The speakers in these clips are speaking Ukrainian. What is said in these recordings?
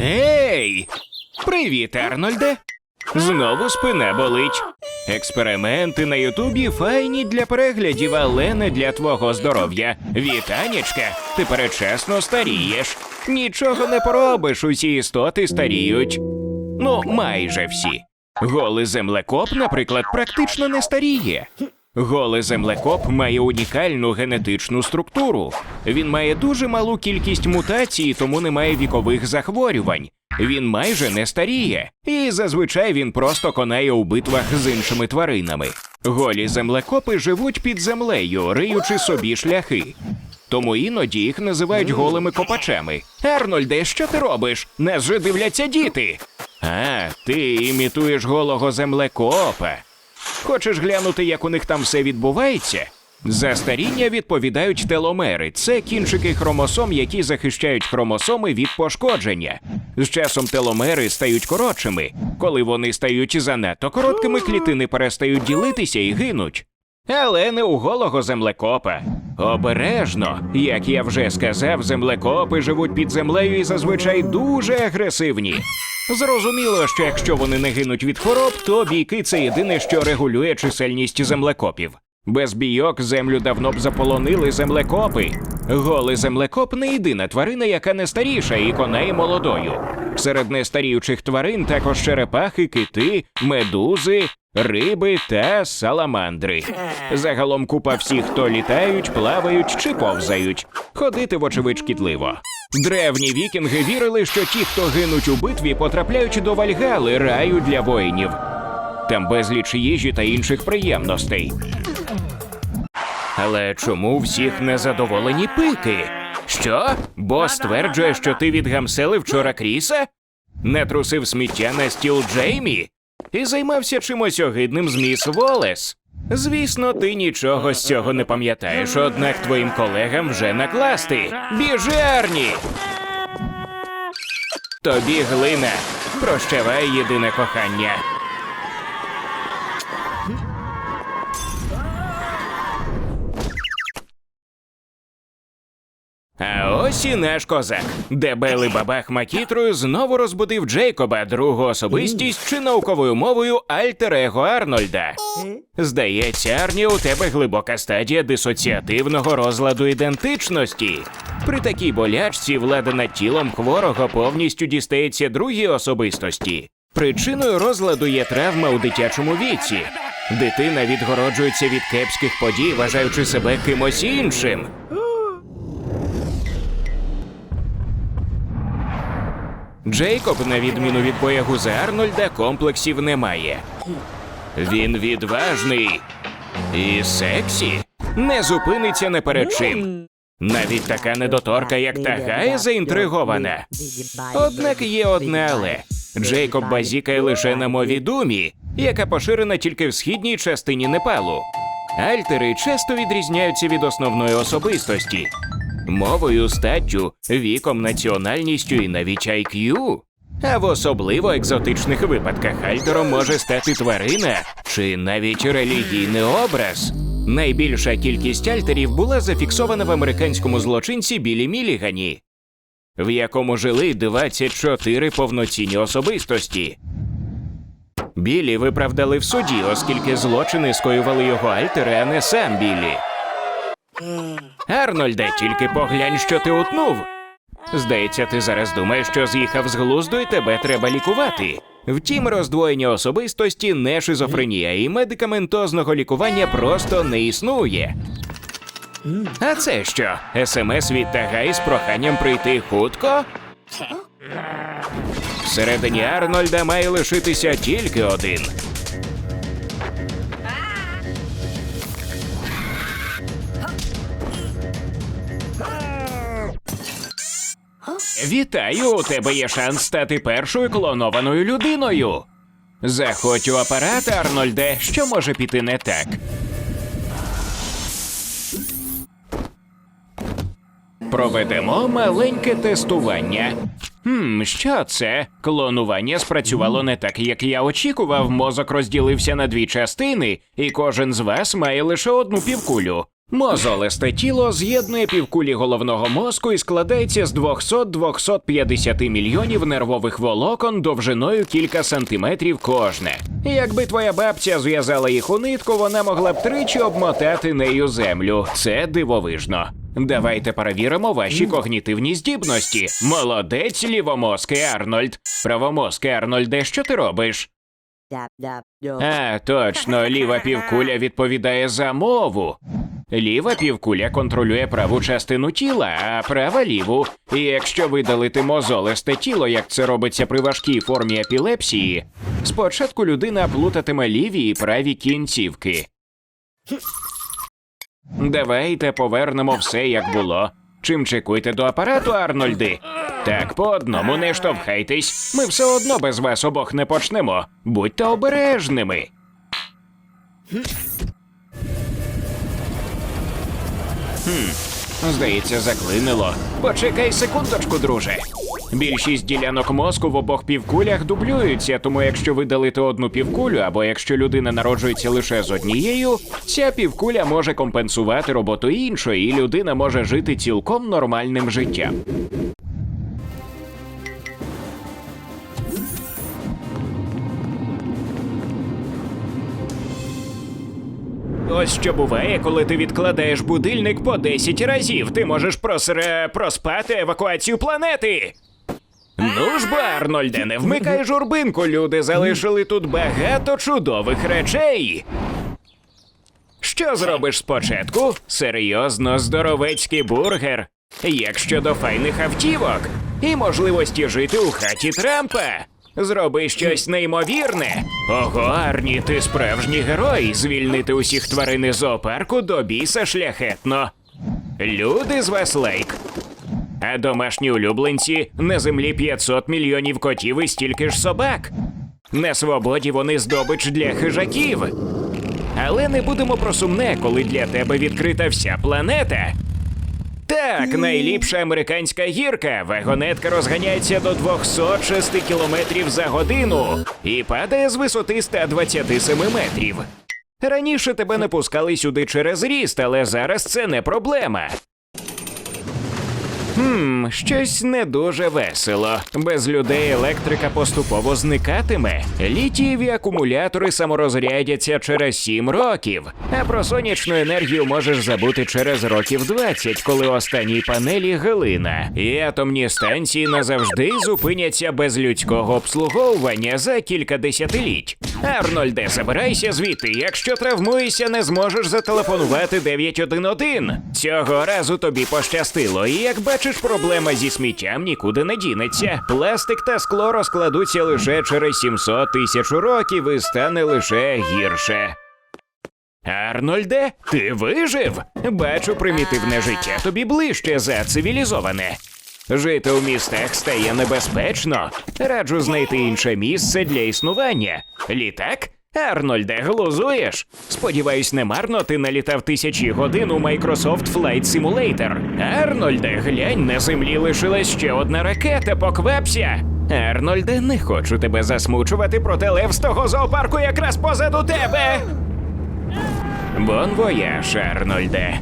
Ей! Привіт, Арнольде! Знову спина болить. Експерименти на Ютубі файні для переглядів, але не для твого здоров'я. Вітанечка, ти передчасно старієш. Нічого не поробиш, усі істоти старіють. Ну, майже всі. Голий землекоп, наприклад, практично не старіє. Голий землекоп має унікальну генетичну структуру. Він має дуже малу кількість мутацій, тому не має вікових захворювань. Він майже не старіє, і зазвичай він просто конає у битвах з іншими тваринами. Голі землекопи живуть під землею, риючи собі шляхи. Тому іноді їх називають голими копачами. Арнольде, що ти робиш? Нас же дивляться діти. А, ти імітуєш голого землекопа. Хочеш глянути, як у них там все відбувається? За старіння відповідають теломери. Це кінчики хромосом, які захищають хромосоми від пошкодження. З часом теломери стають коротшими. Коли вони стають занадто короткими, клітини перестають ділитися і гинуть. Але не у голого землекопа. Обережно, як я вже сказав, землекопи живуть під землею і зазвичай дуже агресивні. Зрозуміло, що якщо вони не гинуть від хвороб, то бійки це єдине, що регулює чисельність землекопів. Без бійок землю давно б заполонили землекопи. Голий землекоп не єдина тварина, яка не старіша і конає молодою. Серед нестаріючих тварин також черепахи, кити, медузи, риби та саламандри. Загалом купа всіх, хто літають, плавають чи повзають. Ходити, вочевидь, шкідливо. Древні вікінги вірили, що ті, хто гинуть у битві, потрапляють до Вальгали, раю для воїнів. Там безліч їжі та інших приємностей. Але чому всіх незадоволені пики? Що? Бо стверджує, що ти відгамселив вчора Кріса? Не трусив сміття на стіл Джеймі? І займався чимось огидним з міс Волес? Звісно, ти нічого з цього не пам'ятаєш, однак твоїм колегам вже накласти. Біжи, Арні! Тобі глина. Прощавай єдине кохання. А ось і наш козак. Дебелий бабах Макітрою знову розбудив Джейкоба, другу особистість чи науковою мовою альтер-его Арнольда. Здається, Арні, у тебе глибока стадія дисоціативного розладу ідентичності. При такій болячці влада над тілом хворого повністю дістається другій особистості. Причиною розладу є травма у дитячому віці. Дитина відгороджується від кепських подій, вважаючи себе кимось іншим. Джейкоб, на відміну від боягуза Арнольда, комплексів не має. Він відважний і сексі, не зупиниться не перед чим. Навіть така недоторка, як Тагая, заінтригована. Однак є одне але Джейкоб базікає лише на мові думі, яка поширена тільки в східній частині Непалу. Альтери часто відрізняються від основної особистості мовою, статтю, віком, національністю і навіть IQ. А в особливо екзотичних випадках альтером може стати тварина чи навіть релігійний образ. Найбільша кількість альтерів була зафіксована в американському злочинці Білі Мілігані, в якому жили 24 повноцінні особистості. Білі виправдали в суді, оскільки злочини скоювали його альтери, а не сам Білі. Арнольде, тільки поглянь, що ти утнув. Здається, ти зараз думаєш, що з'їхав з глузду і тебе треба лікувати. Втім, роздвоєння особистості не шизофренія, і медикаментозного лікування просто не існує. А це що? СМС від Тагай з проханням прийти хутко? Всередині Арнольда має лишитися тільки один. Вітаю! У тебе є шанс стати першою клонованою людиною. Заходь у апарат, Арнольде, що може піти не так. Проведемо маленьке тестування. Хм, що це? Клонування спрацювало не так, як я очікував. Мозок розділився на дві частини, і кожен з вас має лише одну півкулю. Мозолисте тіло з'єднує півкулі головного мозку і складається з 200-250 мільйонів нервових волокон довжиною кілька сантиметрів кожне. Якби твоя бабця зв'язала їх у нитку, вона могла б тричі обмотати нею землю. Це дивовижно. Давайте перевіримо ваші когнітивні здібності. Молодець, лівомозкий Арнольд. Правомозкий Арнольде, що ти робиш? А, точно, ліва півкуля відповідає за мову. Ліва півкуля контролює праву частину тіла, а права ліву. І якщо видалити мозолисте тіло, як це робиться при важкій формі епілепсії, спочатку людина плутатиме ліві і праві кінцівки. Давайте повернемо все як було. Чим чекуйте до апарату, Арнольди? Так, по одному не штовхайтесь. Ми все одно без вас обох не почнемо. Будьте обережними. Хм, здається, заклинило. Почекай секундочку, друже. Більшість ділянок мозку в обох півкулях дублюються, тому якщо видалити одну півкулю, або якщо людина народжується лише з однією, ця півкуля може компенсувати роботу іншої, і людина може жити цілком нормальним життям. Ось що буває, коли ти відкладаєш будильник по 10 разів. Ти можеш просре... проспати евакуацію планети. Ну ж, бо, Арнольде, не вмикай журбинку, люди залишили тут багато чудових речей. Що зробиш спочатку? Серйозно здоровецький бургер. Як щодо файних автівок і можливості жити у хаті Трампа. Зроби щось неймовірне. Ого, Арні, ти справжній герой. Звільнити усіх тварин із зоопарку до біса шляхетно. Люди з вас лайк. А домашні улюбленці на землі 500 мільйонів котів і стільки ж собак. На свободі вони здобич для хижаків. Але не будемо про сумне, коли для тебе відкрита вся планета. Так, найліпша американська гірка. Вагонетка розганяється до 206 км за годину і падає з висоти 127 метрів. Раніше тебе не пускали сюди через ріст, але зараз це не проблема. Хм, щось не дуже весело. Без людей електрика поступово зникатиме. Літієві акумулятори саморозрядяться через 7 років. А про сонячну енергію можеш забути через років 20, коли останній панелі глина. І атомні станції назавжди зупиняться без людського обслуговування за кілька десятиліть. Арнольде, забирайся звідти. Якщо травмуєшся, не зможеш зателефонувати 911. Цього разу тобі пощастило, і як бачиш, проблема зі сміттям нікуди не дінеться. Пластик та скло розкладуться лише через 700 тисяч років і стане лише гірше. Арнольде, ти вижив? Бачу, примітивне життя тобі ближче за цивілізоване. Жити у містах стає небезпечно. Раджу знайти інше місце для існування. Літак? Арнольде, глузуєш? Сподіваюсь, немарно ти налітав тисячі годин у Microsoft Flight Simulator. Арнольде, глянь, на землі лишилась ще одна ракета, поквапся. Арнольде, не хочу тебе засмучувати, проте лев з того зоопарку якраз позаду тебе. Бон вояж, Арнольде.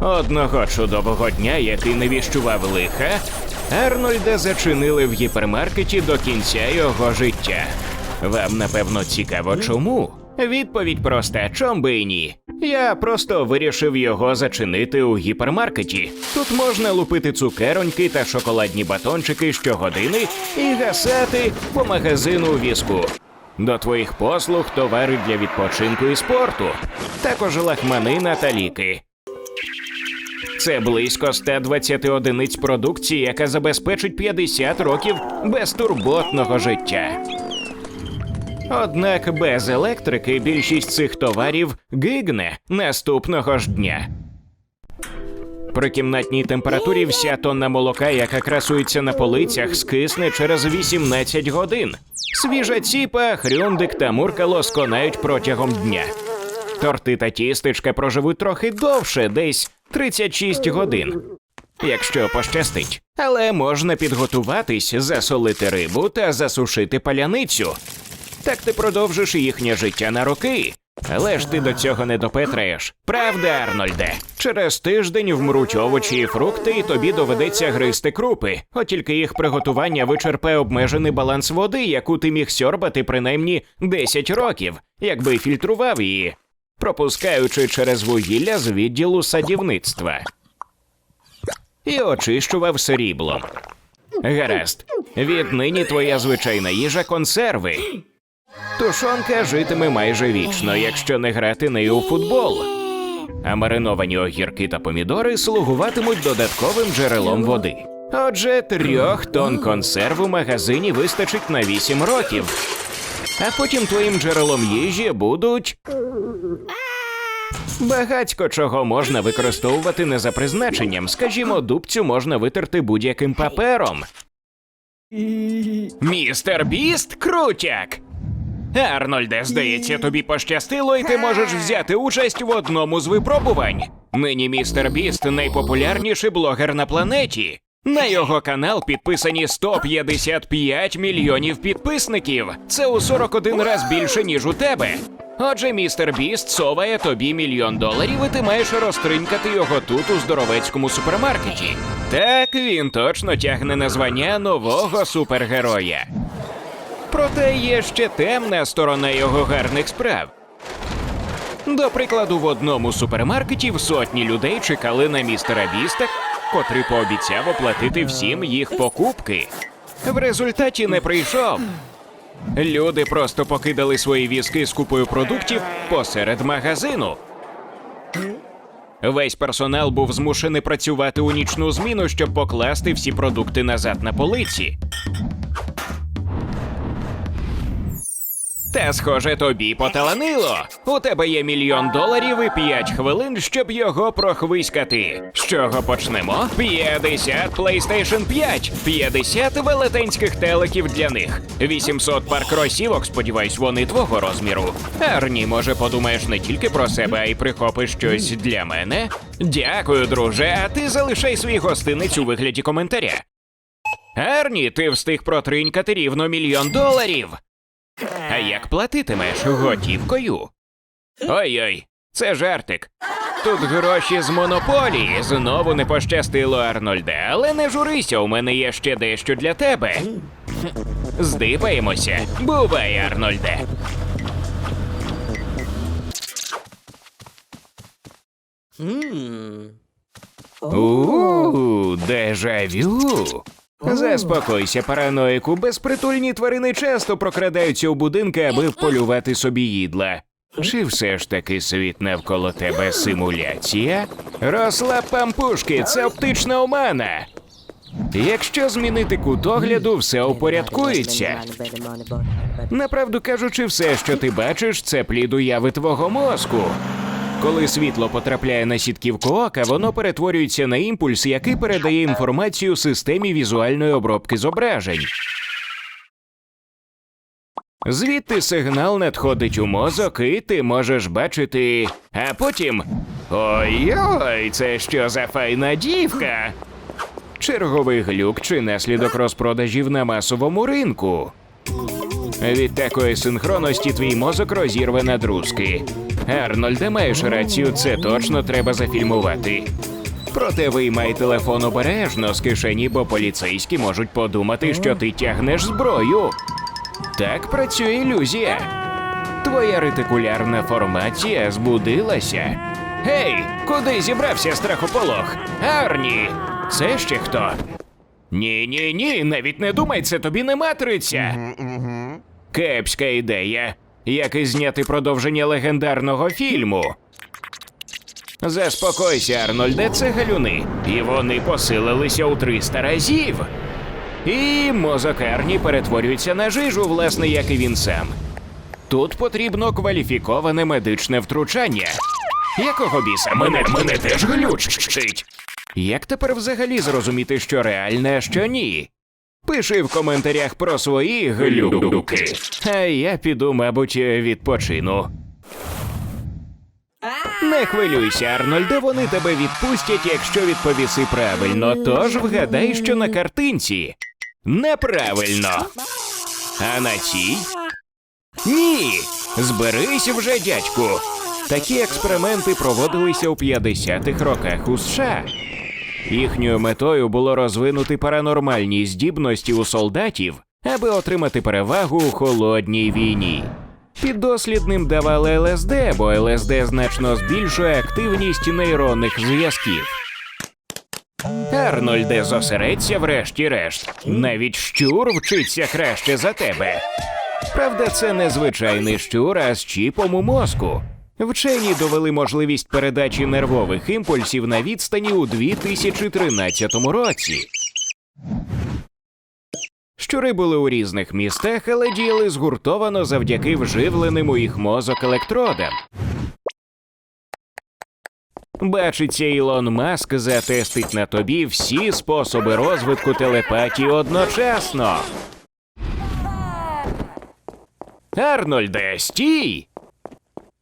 Одного чудового дня, який не віщував лиха, Арнольда зачинили в гіпермаркеті до кінця його життя. Вам напевно цікаво, чому? Відповідь проста, чом би і ні. Я просто вирішив його зачинити у гіпермаркеті. Тут можна лупити цукероньки та шоколадні батончики щогодини і гасати по магазину візку. До твоїх послуг товари для відпочинку і спорту, також лахманина та ліки. Це близько 120 одиниць продукції, яка забезпечить 50 років безтурботного життя. Однак без електрики більшість цих товарів гигне наступного ж дня. При кімнатній температурі вся тонна молока, яка красується на полицях, скисне через 18 годин. Свіжа ціпа, хрюндик та муркало сконають протягом дня. Торти та тістечка проживуть трохи довше, десь 36 годин. Якщо пощастить. Але можна підготуватись, засолити рибу та засушити паляницю. Так ти продовжиш їхнє життя на роки. Але ж ти до цього не допетраєш. Правда, Арнольде? Через тиждень вмруть овочі і фрукти, і тобі доведеться гризти крупи. От тільки їх приготування вичерпає обмежений баланс води, яку ти міг сьорбати принаймні 10 років, якби фільтрував її, пропускаючи через вугілля з відділу садівництва. І очищував сріблом. Гаразд, віднині твоя звичайна їжа консерви. Тушонка житиме майже вічно, якщо не грати нею у футбол. А мариновані огірки та помідори слугуватимуть додатковим джерелом води. Отже, трьох тонн консерв у магазині вистачить на вісім років. А потім твоїм джерелом їжі будуть. Багатько чого можна використовувати не за призначенням. Скажімо, дубцю можна витерти будь-яким папером. Містер Біст крутяк. Арнольде, здається, тобі пощастило, і ти можеш взяти участь в одному з випробувань. Нині містер Біст найпопулярніший блогер на планеті. На його канал підписані 155 мільйонів підписників. Це у 41 раз більше, ніж у тебе. Отже, містер Біст соває тобі мільйон доларів, і ти маєш розтринькати його тут у здоровецькому супермаркеті. Так він точно тягне на звання нового супергероя. Проте є ще темна сторона його гарних справ. До прикладу, в одному супермаркеті в сотні людей чекали на містера Біста, котрий пообіцяв оплатити всім їх покупки. В результаті не прийшов. Люди просто покидали свої візки з купою продуктів посеред магазину. Весь персонал був змушений працювати у нічну зміну, щоб покласти всі продукти назад на полиці. Та, схоже, тобі поталанило. У тебе є мільйон доларів і п'ять хвилин, щоб його прохвиськати. З чого почнемо? 50 PlayStation 5, 50 велетенських телеків для них, 800 пар кросівок, сподіваюсь, вони твого розміру. Арні, може, подумаєш не тільки про себе, а й прихопиш щось для мене? Дякую, друже. А ти залишай свій гостинець у вигляді коментаря. Арні, ти встиг протринькати рівно мільйон доларів. А як платитимеш готівкою? Ой-ой, це жартик. Тут гроші з монополії. Знову не пощастило, Арнольде, але не журися, у мене є ще дещо для тебе. Здипаємося. Бувай, Арнольде. Mmm. У, дежавю. Заспокойся, параноїку. Безпритульні тварини часто прокрадаються у будинки, аби полювати собі їдла. Чи все ж таки світ навколо тебе симуляція? Розслаб пампушки, це оптична омана. Якщо змінити кут огляду, все упорядкується. Направду кажучи, все, що ти бачиш, це плід уяви твого мозку. Коли світло потрапляє на сітківку ока, воно перетворюється на імпульс, який передає інформацію системі візуальної обробки зображень. Звідти сигнал надходить у мозок, і ти можеш бачити. А потім. Ой-ой, це що за файна дівка? Черговий глюк чи наслідок розпродажів на масовому ринку. Від такої синхронності твій мозок розірве на друзки. Арнольде, маєш рацію, це точно треба зафільмувати. Проте виймай телефон обережно з кишені, бо поліцейські можуть подумати, що ти тягнеш зброю. Так працює ілюзія. Твоя ретикулярна формація збудилася. Гей, куди зібрався страхополох? Арні! Це ще хто? Ні, ні, ні, навіть не думай, це тобі не матриця. Кепська ідея. Як і зняти продовження легендарного фільму. Заспокойся, Арнольде, це галюни. І вони посилилися у 300 разів. І мозок Арні перетворюється на жижу, власне, як і він сам. Тут потрібно кваліфіковане медичне втручання. Якого біса? Мене, мене теж глючить. Як тепер взагалі зрозуміти, що реальне, а що ні? Пиши в коментарях про свої глюки. А я піду, мабуть, відпочину. Не хвилюйся, Арнольде, вони тебе відпустять, якщо відповіси правильно. Тож вгадай, що на картинці. Неправильно. А на цій Ні! Зберись вже, дядьку! Такі експерименти проводилися у 50-х роках у США. Їхньою метою було розвинути паранормальні здібності у солдатів, аби отримати перевагу у холодній війні. Піддослідним давали ЛСД, бо ЛСД значно збільшує активність нейронних зв'язків. Арнольде, зосередься врешті-решт. Навіть щур вчиться краще за тебе. Правда, це не звичайний щур, а з чіпом у мозку. Вчені довели можливість передачі нервових імпульсів на відстані у 2013 році. Щури були у різних містах, але діяли згуртовано завдяки вживленим у їх мозок електродам. Бачиться, Ілон Маск затестить на тобі всі способи розвитку телепатії одночасно. Арнольде, стій!